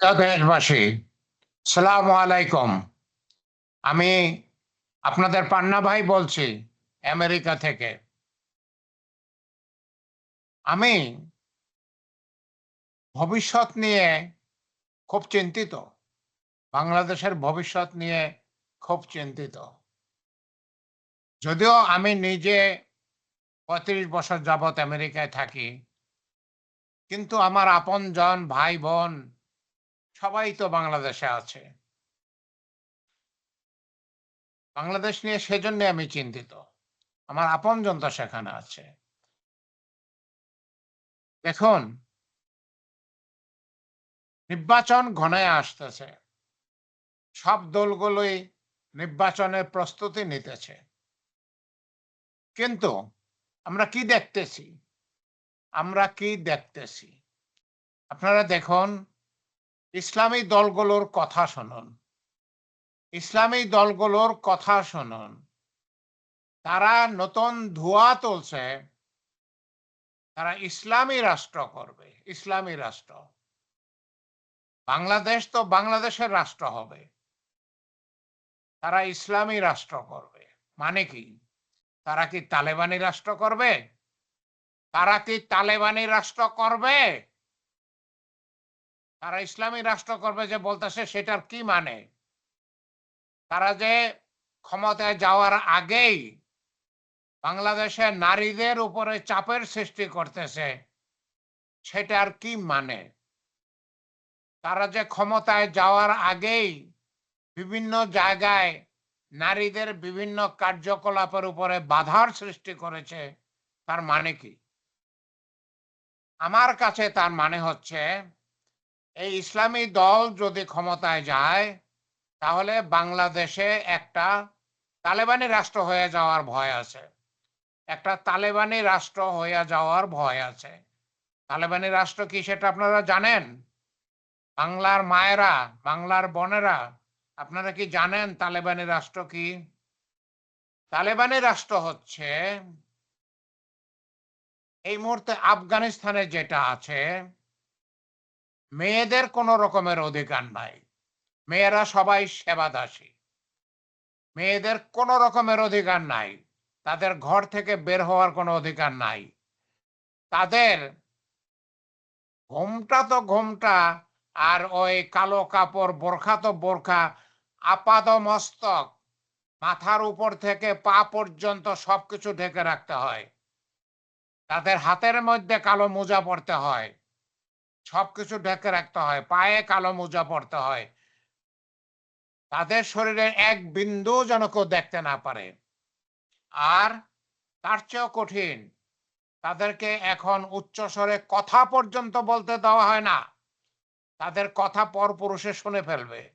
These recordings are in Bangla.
দেশবাসী সালাম আলাইকুম। আমি আপনাদের পান্না ভাই বলছি, আমেরিকা থেকে। আমি ভবিষ্যৎ নিয়ে খুব চিন্তিত। বাংলাদেশের ভবিষ্যৎ নিয়ে খুব চিন্তিত। যদিও আমি নিজে পঁয়ত্রিশ বছর যাবৎ আমেরিকায় থাকি, কিন্তু আমার আপন জন ভাই বোন সবাই তো বাংলাদেশে আছে। বাংলাদেশ নিয়ে সেজন্য আমি চিন্তিত। আমার আপনজন তো সেখানে আছে। দেখুন, নির্বাচন ঘনায় আসতেছে। সব দলগুলোই নির্বাচনের প্রস্তুতি নিতেছে। কিন্তু আমরা কি দেখতেছি? আমরা কি দেখতেছি? আপনারা দেখুন ইসলামী দলগুলোর কথা শুনুন। ইসলামী দলগুলোর কথা শুনুন। তারা নতুন ধোয়া তুলছে। তারা ইসলামী রাষ্ট্র করবে, ইসলামী রাষ্ট্র। বাংলাদেশ তো বাংলাদেশের রাষ্ট্র হবে। তারা ইসলামী রাষ্ট্র করবে। মানে কি? তারা কি তালেবানি রাষ্ট্র করবে? তারা কি তালেবানি রাষ্ট্র করবে? তারা ইসলামী রাষ্ট্র করবে যে বলতেছে সেটার কি মানে? তারা যে ক্ষমতায় যাওয়ার আগেই বাংলাদেশের নারীদের উপরে চাপের সৃষ্টি করতেছে, সেটার কি মানে? তারা যে ক্ষমতায় যাওয়ার আগেই বিভিন্ন জায়গায় নারীদের বিভিন্ন কার্যকলাপের উপরে বাধার সৃষ্টি করেছে, তার মানে কি? আমার কাছে তার মানে হচ্ছে এই ইসলামী দল যদি ক্ষমতায় যায়, তাহলে বাংলাদেশে একটা তালেবানি রাষ্ট্র হয়ে যাওয়ার ভয় আছে। একটা তালেবানি রাষ্ট্র হয়ে যাওয়ার ভয় আছে। তালেবানি রাষ্ট্র কি সেটা আপনারা জানেন? বাংলার মায়েরা, বাংলার বোনেরা, আপনারা কি জানেন তালেবানি রাষ্ট্র কি? তালেবানি রাষ্ট্র হচ্ছে এই মুহূর্তে আফগানিস্তানে যেটা আছে মেয়েদের কোনো রকমের অধিকার নাই। মেয়েরা সবাই সেবাদাসী। মেয়েদের কোনো রকমের অধিকার নাই। তাদের ঘর থেকে বের হওয়ার কোনো অধিকার নাই। তাদের ঘোমটা তো ঘোমটা, আর ওই কালো কাপড় বোরখা তো বোরখা আপাদ মস্তক মাথার উপর থেকে পা পর্যন্ত সবকিছু ঢেকে রাখতে হয়। তাদের হাতের মধ্যে কালো মোজা পড়তে হয়। সবকিছু ঢেকে রাখতে হয়, পায়ে কালো মোজা পড়তে হয়। তাদের শরীরে এক বিন্দু যেন কেউ দেখতে না পারে। আর তার চেয়েও কঠিন, তাদেরকে এখন উচ্চস্বরে কথা পর্যন্ত বলতে দেওয়া হয় না। তাদের কথা পর পুরুষে শুনে ফেলবে।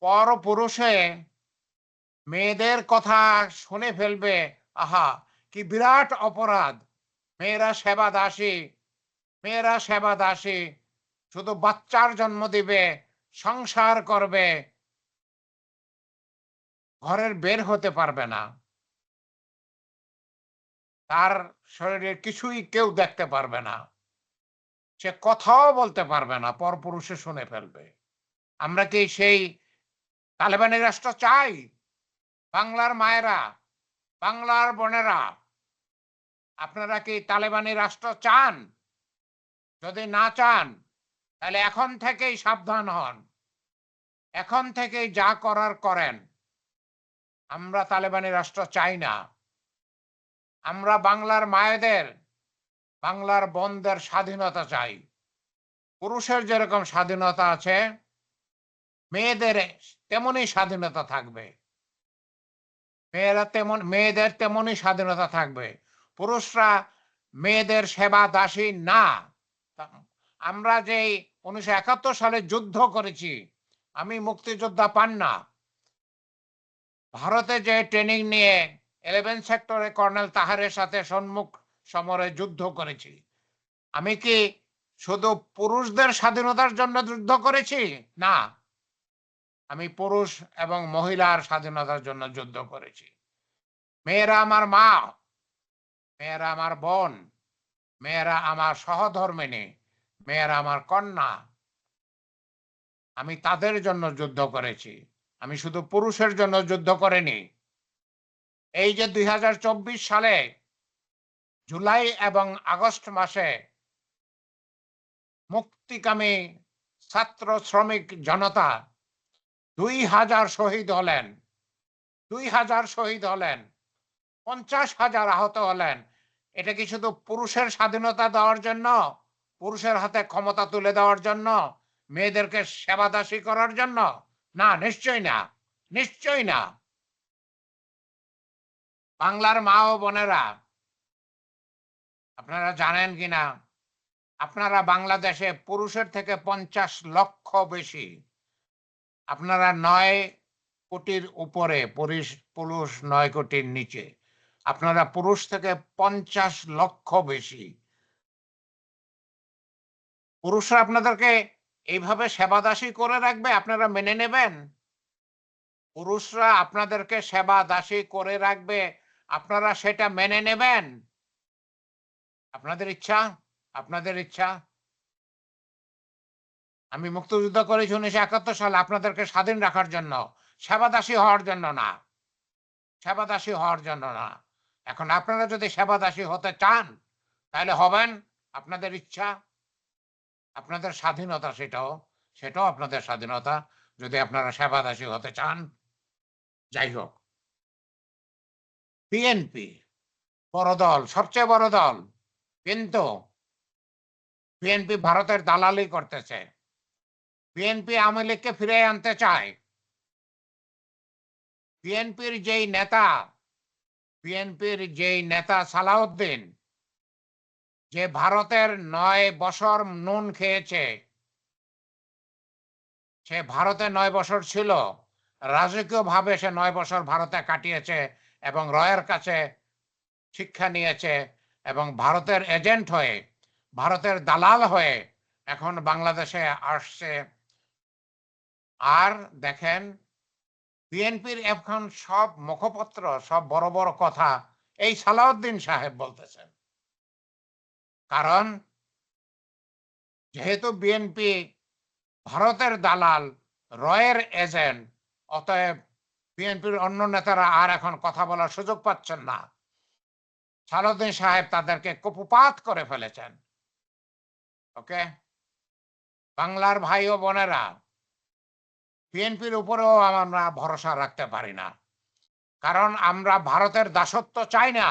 পর পুরুষে মেয়েদের কথা শুনে ফেলবে, আহা, কি বিরাট অপরাধ। মেয়েরা সেবা দাসী মেয়েরা সেবা দাসী, শুধু বাচ্চার জন্ম দিবে, সংসার করবে, ঘরের বের হতে পারবে না। তার শরীরে কিছুই কেউ দেখতে পারবে না। সে কথাও বলতে পারবে না পরপুরুষে শুনে ফেলবে। আমরা কি সেই তালেবানি রাষ্ট্র চাই? বাংলার মায়েরা, বাংলার বোনেরা, আপনারা কি তালেবানি রাষ্ট্র চান? যদি না চান, তাহলে এখন থেকেই সাবধান হন। এখন থেকেই যা করার করেন। আমরা তালেবানি রাষ্ট্র চাই না। আমরা বাংলার মায়েদের, বাংলার বোনদের স্বাধীনতা চাই। পুরুষের যেরকম স্বাধীনতা আছে, মেয়েদের তেমনই স্বাধীনতা থাকবে। মেয়েরা তেমন, মেয়েদের তেমনই স্বাধীনতা থাকবে। পুরুষরা মেয়েদের সেবা দাসী না। আমরা যে উনিশশো একাত্তর সালে যুদ্ধ করেছি, আমি মুক্তিযোদ্ধা পান না। ভারতে যে ট্রেনিং নিয়ে ইলেভেন সেক্টরে কর্নেল তাহারের সাথে সম্মুখ সমরে যুদ্ধ করেছি, আমি কি শুধু পুরুষদের স্বাধীনতার জন্য যুদ্ধ করেছি? না। আমি পুরুষ এবং মহিলার স্বাধীনতার জন্য যুদ্ধ করেছি। মেয়েরা আমার মা, মেয়েরা আমার বোন মেয়েরা আমার সহধর্মিনী মেয়েরা আমার কন্যা। আমি তাদের জন্য যুদ্ধ করেছি। আমি শুধু পুরুষের জন্য যুদ্ধ করিনি। এই যে দুই সালে জুলাই এবং আগস্ট মাসে মুক্তিকামী ছাত্র শ্রমিক জনতা দুই হাজার শহীদ হলেন, দুই হাজার শহীদ হলেন, পঞ্চাশ হাজার আহত হলেন এটা কি শুধু পুরুষের স্বাধীনতা দেওয়ার জন্য? পুরুষের হাতে ক্ষমতা তুলে দেওয়ার জন্য? মেয়েদেরকে সেবাদাসী করার জন্য? না নিশ্চয় না। নিশ্চয় না। বাংলার মা ও বোনেরা, আপনারা জানেন কিনা আপনারা বাংলাদেশে পুরুষের থেকে পঞ্চাশ লক্ষ বেশি। আপনারা নয় কোটির উপরে, পুরুষ পুরুষ নয় কোটির নিচে। আপনারা পুরুষ থেকে পঞ্চাশ লক্ষ বেশি। পুরুষরা আপনাদেরকে এইভাবে সেবাদাসী করে রাখবে, আপনারা মেনে নেবেন? পুরুষরা আপনাদেরকে সেবা দাসী করে রাখবে, আপনারা সেটা মেনে নেবেন? আপনাদের ইচ্ছা? আপনাদের ইচ্ছা? আমি মুক্তিযুদ্ধ করেছি উনিশশো একাত্তর সালে, আপনাদেরকে স্বাধীন রাখার জন্য, সেবাদাসী হওয়ার জন্য না। সেবাদাসী হওয়ার জন্য না। এখন আপনারা যদি সেবাদাসী হতে চান, তাহলে হবেন আপনাদের ইচ্ছা, আপনাদের স্বাধীনতা সেটাও সেটাও আপনাদের স্বাধীনতা, যদি আপনারা সেবাদাসী হতে চান। যাই হোক। বিএনপি, বড় দল, সবচেয়ে বড় দল। কিন্তু বিএনপি ভারতের দালালি করতেছে। বিএনপি আওয়ামী লীগকে ফিরে আনতে চায়। বিএনপির যেই নেতা বিএনপির যেই নেতা সালাউদ্দিন, যে ভারতের নয় বছর নুন খেয়েছে, সে ভারতে নয় বছর ছিল রাজকীয় ভাবে সে নয় বছর ভারতে কাটিয়েছে এবং রয়ের কাছে শিক্ষা নিয়েছে এবং ভারতের এজেন্ট হয়ে, ভারতের দালাল হয়ে এখন বাংলাদেশে আসছে। আর দেখেন বিএনপির এখন সব মুখপত্র, সব বড় বড় কথা এই সালাউদ্দিন সাহেব বলতেছেন। কারণ যেহেতু বিএনপি ভারতের দালাল, রয়ের এজেন্ট, অতএব বিএনপির অন্য নেতারা আর এখন কথা বলার সুযোগ পাচ্ছেন না। সালাউদ্দিন সাহেব তাদেরকে কুপপাত করে ফেলেছেন। ওকে? বাংলার ভাই ও বোনেরা বিএনপির উপরেও আমরা ভরসা রাখতে পারি না। কারণ আমরা ভারতের দাসত্ব চাই না।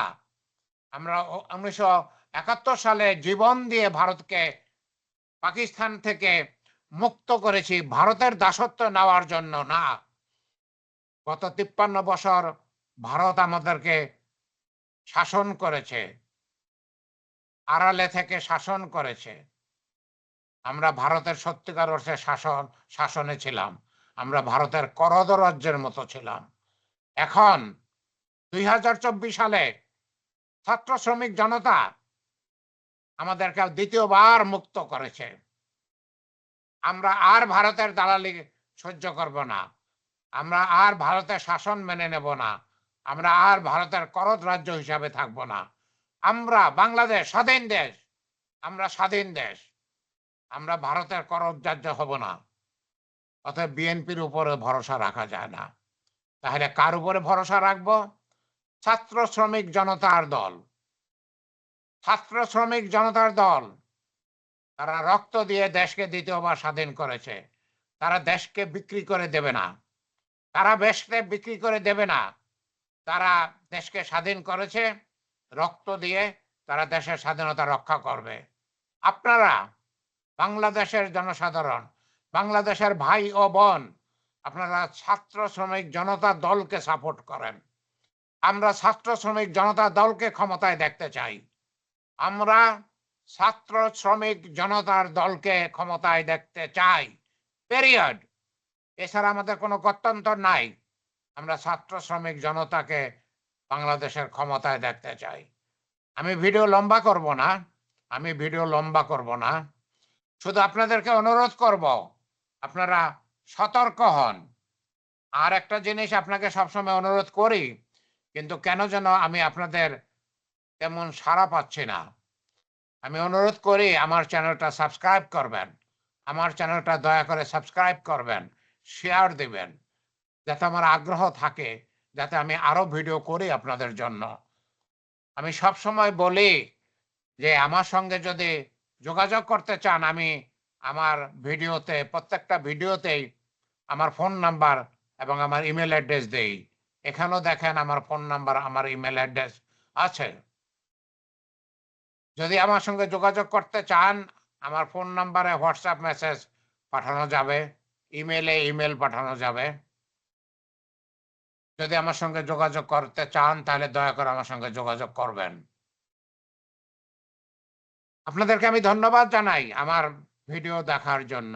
আমরা উনিশশো একাত্তর সালে জীবন দিয়ে ভারতকে পাকিস্তান থেকে মুক্ত করেছি, ভারতের দাসত্ব নেওয়ার জন্য না। গত তিপ্পান্ন বছর ভারত আমাদেরকে শাসন করেছে। আড়ালে থেকে শাসন করেছে। আমরা ভারতের সত্যিকার অর্থে শাসন, শাসনে ছিলাম। আমরা ভারতের করদ রাজ্যের মতো ছিলাম। এখন দুই হাজার চব্বিশ সালে ছাত্র শ্রমিক জনতা আমাদেরকে দ্বিতীয়বার মুক্ত করেছে। আমরা আর ভারতের দালালি সহ্য করব না। আমরা আর ভারতের শাসন মেনে নেব না। আমরা আর ভারতের করদ রাজ্য হিসাবে থাকব না। আমরা বাংলাদেশ স্বাধীন দেশ। আমরা স্বাধীন দেশ। আমরা ভারতের করদ রাজ্য হব না। অতএব বিএনপির উপরে ভরসা রাখা যায় না। তাহলে কার উপরে ভরসা রাখব? ছাত্র শ্রমিক জনতার দল। ছাত্র শ্রমিক জনতার দল। তারা রক্ত দিয়ে দেশকে দ্বিতীয়বার স্বাধীন করেছে। তারা দেশকে বিক্রি করে দেবে না। তারা দেশকে বিক্রি করে দেবে না। তারা দেশকে স্বাধীন করেছে। রক্ত দিয়ে তারা দেশের স্বাধীনতা রক্ষা করবে। আপনারা বাংলাদেশের জনসাধারণ বাংলাদেশের ভাই ও বোন, আপনারা ছাত্র শ্রমিক জনতা দলকে সাপোর্ট করেন। আমরা ছাত্র শ্রমিক জনতা দলকে ক্ষমতায় দেখতে চাই। আমরা ছাত্র শ্রমিক জনতার দলকে ক্ষমতায় দেখতে চাই। পেরিয়ড এছাড়া আমাদের কোনো গত্যন্তর নাই। আমরা ছাত্র শ্রমিক জনতাকে বাংলাদেশের ক্ষমতায় দেখতে চাই। আমি ভিডিও লম্বা করব না। আমি ভিডিও লম্বা করব না। শুধু আপনাদেরকে অনুরোধ করব আপনারা সতর্ক হন। আর একটা জিনিস আপনাকে সবসময় অনুরোধ করি, কিন্তু কেন যেন আমি আপনাদের তেমন সাড়া পাচ্ছি না। আমি অনুরোধ করি, আমার চ্যানেলটা সাবস্ক্রাইব করবেন। আমার চ্যানেলটা দয়া করে সাবস্ক্রাইব করবেন, শেয়ার দিবেন, যাতে আমার আগ্রহ থাকে, যাতে আমি আরও ভিডিও করি আপনাদের জন্য। আমি সব সময় বলি যে, আমার সঙ্গে যদি যোগাযোগ করতে চান, আমি আমার ভিডিওতে, প্রত্যেকটা ভিডিওতেই আমার ফোন নাম্বার এবং আমার ইমেল অ্যাড্রেস দেই। এখানেও দেখেন আমার ফোন নাম্বার আমার ইমেল অ্যাড্রেস আছে। যদি আমার সঙ্গে যোগাযোগ করতে চান, আমার ফোন নাম্বারে হোয়াটসঅ্যাপ মেসেজ পাঠানো যাবে ইমেলে ইমেল পাঠানো যাবে। যদি আমার সঙ্গে যোগাযোগ করতে চান, তাহলে দয়া করে আমার সঙ্গে যোগাযোগ করবেন। আপনাদেরকে আমি ধন্যবাদ জানাই। আমার ভিডিও দেখার জন্য।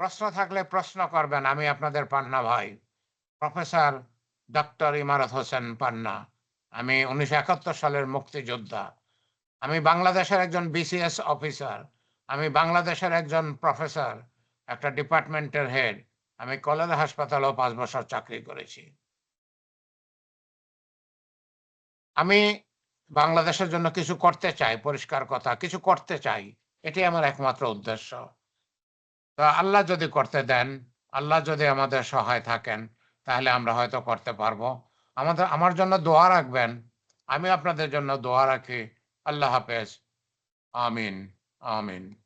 প্রশ্ন থাকলে প্রশ্ন করবেন, আমি আপনাদের পান্না ভাই। প্রফেসর ডক্টর ইমারত হোসেন পান্না, আমি উনিশশো একাত্তর সালের মুক্তিযোদ্ধা। আমি বাংলাদেশের একজন বিসিএস অফিসার, আমি বাংলাদেশের একজন প্রফেসর, একটা ডিপার্টমেন্টের হেড, আমি কলেরা হাসপাতালেও পাঁচ বছর চাকরি করেছি। আমি বাংলাদেশের জন্য কিছু করতে চাই, পরিষ্কার কথা, কিছু করতে চাই। এটি আমার একমাত্র উদ্দেশ্য। তো আল্লাহ যদি করতে দেন, আল্লাহ যদি আমাদের সহায় থাকেন, তাহলে আমরা হয়তো করতে পারব। আমাদের, আমার জন্য দোয়া রাখবেন। আমি আপনাদের জন্য দোয়া রাখি। আল্লাহ হাফেজ। আমিন। আমিন।